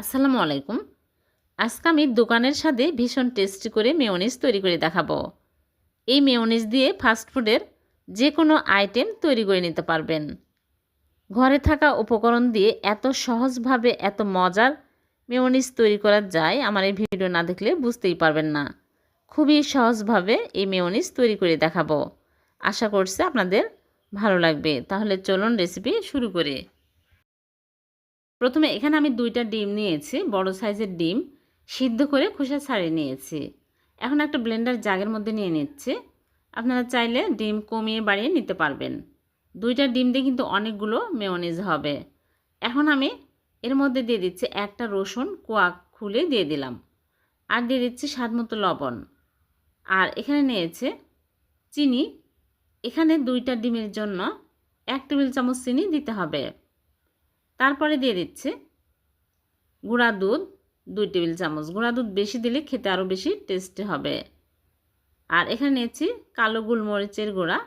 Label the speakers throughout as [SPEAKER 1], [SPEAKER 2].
[SPEAKER 1] আসসালামু আলাইকুম। আজকে আমি দোকানের সাথে ভীষণ টেস্টি করে মেয়নিজ তৈরি করে দেখাবো। এই মেয়নিজ দিয়ে ফাস্টফুডের যে কোনো আইটেম তৈরি করে নিতে পারবেন। ঘরে থাকা উপকরণ দিয়ে এত সহজভাবে এত মজার মেয়নিজ তৈরি করা যায়, আমার এই ভিডিও না দেখলে বুঝতেই পারবেন না। খুবই সহজভাবে এই মেয়নিজ তৈরি করে দেখাবো। আশা করছি আপনাদের ভালো লাগবে। তাহলে চলুন রেসিপি শুরু করে। প্রথমে এখানে আমি দুইটা ডিম নিয়েছি, বড় সাইজের ডিম সিদ্ধ করে খোসা ছাড়িয়ে নিয়েছি। এখন একটা ব্লেন্ডার জাগের মধ্যে নিয়ে নিচ্ছে। আপনারা চাইলে ডিম কমিয়ে বাড়িয়ে নিতে পারবেন। দুইটা ডিম দিয়ে কিন্তু অনেকগুলো মেয়নিজ হবে। এখন আমি এর মধ্যে দিয়ে দিচ্ছি একটা রসুন কোয়াক খুলে দিয়ে দিলাম। আর দিয়ে দিচ্ছি স্বাদ মতো লবণ। আর এখানে নিয়েছে চিনি। এখানে দুইটা ডিমের জন্য এক টেবিল চামচ চিনি দিতে হবে। তারপরে দিয়ে দিচ্ছে গুঁড়া দুধ, দুই টেবিল চামচ। গুঁড়া দুধ বেশি দিলে খেতে আরও বেশি টেস্টি হবে। আর এখানে নিয়েছি কালো গোলমরিচের গুঁড়া,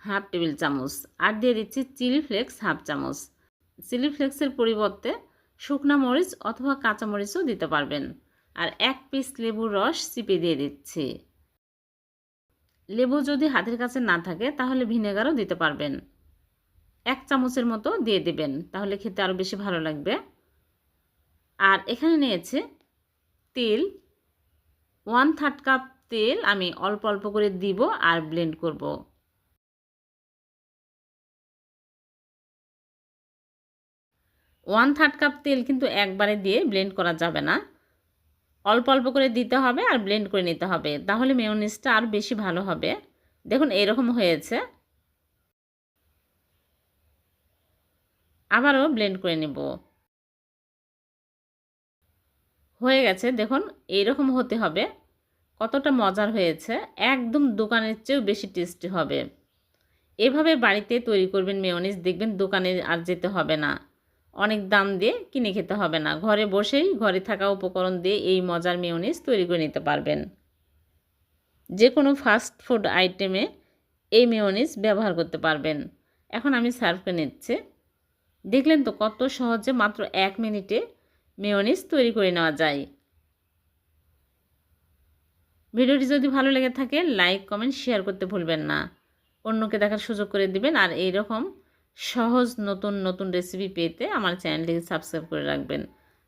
[SPEAKER 1] হাফ টেবিল চামচ। আর দিয়ে দিচ্ছি চিলি ফ্লেক্স, হাফ চামচ। চিলি ফ্লেক্সের পরিবর্তে শুকনা মরিচ অথবা কাঁচা মরিচও দিতে পারবেন। আর এক পিস লেবুর রস চিপে দিয়ে দিচ্ছি। লেবু যদি হাতের কাছে না থাকে, তাহলে ভিনেগারও দিতে পারবেন। এক চামচের মতো দিয়ে দেবেন, তাহলে খেতে আরও বেশি ভালো লাগবে। আর এখানে নিয়েছে তেল। ওয়ান থার্ড কাপ তেল আমি অল্প অল্প করে দিব আর ব্লেন্ড করব। ওয়ান থার্ড কাপ তেল কিন্তু একবারে দিয়ে ব্লেন্ড করা যাবে না। অল্প অল্প করে দিতে হবে আর ব্লেন্ড করে নিতে হবে, তাহলে মেয়নিজটা আরও বেশি ভালো হবে। দেখুন, এরকম হয়েছে। আবারও ব্লেন্ড করে নেব। হয়ে গেছে, দেখুন, এইরকম হতে হবে। কতটা মজার হয়েছে, একদম দোকানের চেয়েও বেশি টেস্টি হবে। এভাবে বাড়িতে তৈরি করবেন মেয়নিজ দেখবেন দোকানে আর যেতে হবে না। অনেক দাম দিয়ে কিনে খেতে হবে না। ঘরে বসেই, ঘরে থাকা উপকরণ দিয়ে এই মজার মেয়নিজ তৈরি করে নিতে পারবেন। যে কোনো ফাস্ট ফুড আইটেমে এই মেয়নিজ ব্যবহার করতে পারবেন। এখন আমি সার্ভ করে নিচ্ছি। দেখলেন তো কত সহজে মাত্র এক মিনিটে মেয়নিজ তৈরি করে নেওয়া যায়। ভিডিওটি যদি ভালো লেগে থাকে, লাইক, কমেন্ট, শেয়ার করতে ভুলবেন না। অন্যকে দেখার সুযোগ করে দিবেন আর এই রকম সহজ নতুন নতুন রেসিপি পেতে আমার চ্যানেলটিকে সাবস্ক্রাইব করে রাখবেন।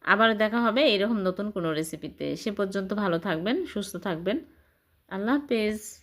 [SPEAKER 1] আবার দেখা হবে এইরকম নতুন কোনো রেসিপিতে সে পর্যন্ত ভালো থাকবেন, সুস্থ থাকবেন। আল্লাহ হাফেজ।